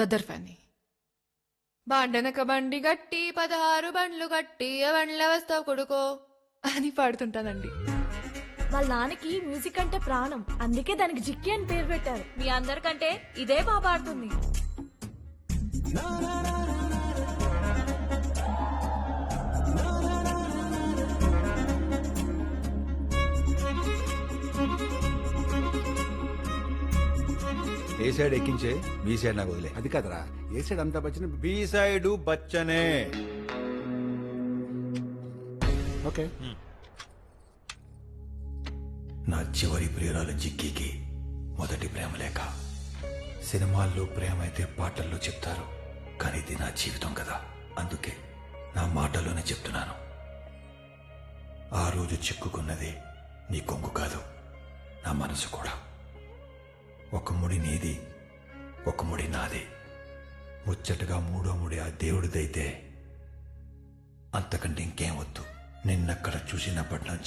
గద్దర్ ఫ్యాన్ని బాండనక బండి గట్టి పదహారు బండ్లు గట్టి బండ్ల వస్తావు కొడుకో అని పాడుతుంటానండి. వాళ్ళ నాన్నకి మ్యూజిక్ అంటే ప్రాణం. అందుకే దానికి జిక్కి అని పేరు పెట్టారు. మీ అందరికంటే ఇదే బాగా పాడుతుంది. ఏ సైడ్ ఎక్కించే? బి సైడ్ నాకు వదిలే. అది కదరా. ఏ సైడ్ అంతా వచ్చిన బి సైడ్ బచ్చనే ఓకే. నా చివరి ప్రియురాలు జిక్కీకి మొదటి ప్రేమ లేక సినిమాల్లో ప్రేమ అయితే పాటల్లో చెప్తారు. కానీ ఇది నా జీవితం కదా. అందుకే నా మాటలోనే చెప్తున్నాను. ఆ రోజు చిక్కుకున్నది నీ కొంగు కాదు నా మనసు కూడా. ఒక ముడి నీది ఒక ముడి నాది. ముచ్చటగా మూడో ముడి ఆ దేవుడిదైతే అంతకంటే ఇంకేం వద్దు. నిన్నక్కడ చూసినప్పటి నుంచి